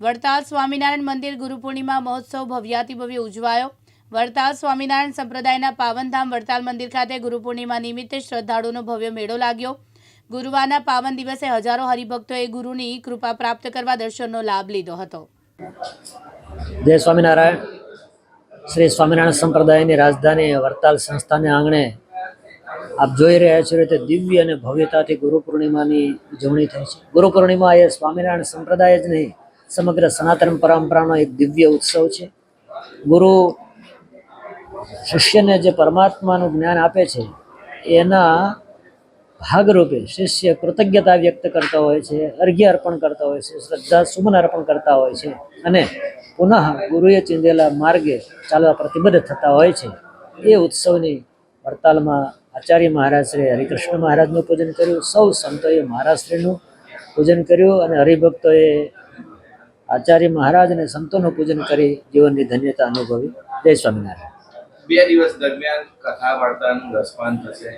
વડતાલ સ્વામિનારાયણ મંદિર ગુરુ પૂર્ણિમા મહોત્સવ ભવ્યાતિભવ્ય ઉજવાયો. વડતાલ સ્વામિનારાયણ સંપ્રદાયના પાવનધામ વડતાલ મંદિર ખાતે ગુરુ પૂર્ણિમા નિમિત્તે શ્રદ્ધાળુનો ભવ્ય મેળો લાગ્યો. ગુરુવારના પાવન દિવસે હજારો હરિભક્તોએ ગુરુની કૃપા પ્રાપ્ત કરવા દર્શનનો લાભ લીધો હતો. જય સ્વામિનારાયણ. શ્રી સ્વામિનારાયણ સંપ્રદાયની રાજધાની વડતાલ સંસ્થાને આંગણે આપ જોઈ રહ્યા છો રીતે દિવ્ય અને ભવ્યતાથી ગુરુ પૂર્ણિમાની ઉજવણી થઈ છે. ગુરુ પૂર્ણિમા એ સ્વામિનારાયણ સંપ્રદાય જ નહીં સમગ્ર સનાતન પરંપરાનો એક દિવ્ય ઉત્સવ છે. ગુરુ શિષ્યને જે પરમાત્માનું જ્ઞાન આપે છે, એના ભાગરૂપે શિષ્ય કૃતજ્ઞતા વ્યક્ત કરતા હોય છે, અર્ઘ્ય અર્પણ કરતા હોય છે, શ્રદ્ધા સુમન અર્પણ કરતા હોય છે અને પુનઃ ગુરુએ ચીંધેલા માર્ગે ચાલવા પ્રતિબદ્ધ થતા હોય છે. એ ઉત્સવની વડતાલમાં આચાર્ય મહારાજશ્રી હરિકૃષ્ણ મહારાજનું પૂજન કર્યું, સૌ સંતોએ મહારાજશ્રીનું પૂજન કર્યું અને હરિભક્તોએ આચાર્ય મહારાજ અને સંતોનું પૂજન કરી જીવનની ધન્યતા અનુભવી. જય સ્વામિનારાયણ. બે દિવસ દરમિયાન કથા વાર્તાનું રસપાન થશે.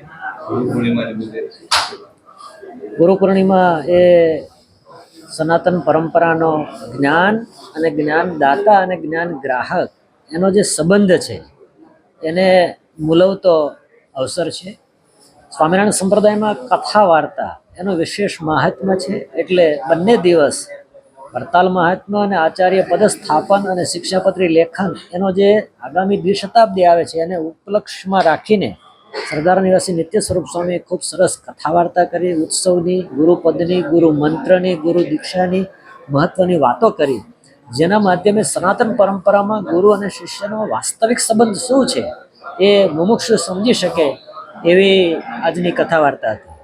ગુરુ પૂર્ણિમા એ સનાતન પરંપરાનો જ્ઞાન અને જ્ઞાનદાતા અને જ્ઞાન ગ્રાહક એનો જે સંબંધ છે એને મૂલવતો અવસર છે. સ્વામિનારાયણ સંપ્રદાયમાં કથા વાર્તા એનો વિશેષ મહાત્મ્ય છે. એટલે બંને દિવસ વડતાલ મહાત્મા અને આચાર્ય પદ સ્થાપન અને શિક્ષાપત્રી લેખન એનો જે આગામી દ્વિશતાબ્દી આવે છે એને ઉપલક્ષમાં રાખીને સરદાર નિવાસી નિત્ય સ્વરૂપ સ્વામીએ ખૂબ સરસ કથા વાર્તા કરી, ઉત્સવની ગુરુપદની ગુરુ મંત્રની, ગુરુ દીક્ષાની મહત્વની વાતો કરી. જેના માધ્યમે સનાતન પરંપરામાં ગુરુ અને શિષ્યનો વાસ્તવિક સંબંધ શું છે એ મુમુક્ષુ સમજી શકે એવી આજની કથા વાર્તા હતી.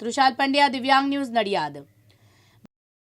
તૃષાલ પંડ્યા, દિવ્યાંગ ન્યૂઝ નડિયાદ.